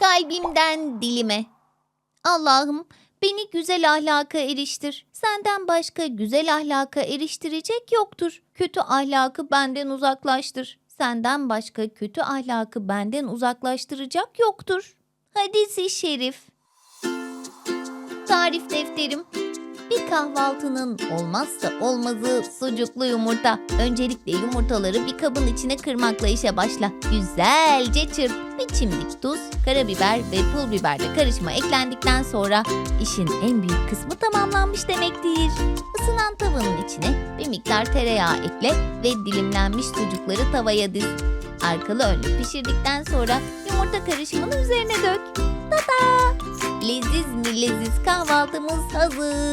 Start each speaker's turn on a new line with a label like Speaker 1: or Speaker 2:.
Speaker 1: Kalbimden dilime. Allah'ım beni güzel ahlaka eriştir. Senden başka güzel ahlaka eriştirecek yoktur. Kötü ahlakı benden uzaklaştır. Senden başka kötü ahlakı benden uzaklaştıracak yoktur. Hadisi şerif. Tarif defterim. Bir kahvaltının olmazsa olmazı sucuklu yumurta. Öncelikle yumurtaları bir kabın içine kırmakla işe başla. Güzelce çırp. Bir çimdik tuz, karabiber ve pul biber de karışıma eklendikten sonra işin en büyük kısmı tamamlanmış demektir. Isınan tavanın içine bir miktar tereyağı ekle ve dilimlenmiş sucukları tavaya diz. Arkalı önlü pişirdikten sonra yumurta karışımını üzerine dök. Tada! Leziz mi leziz kahvaltımız hazır.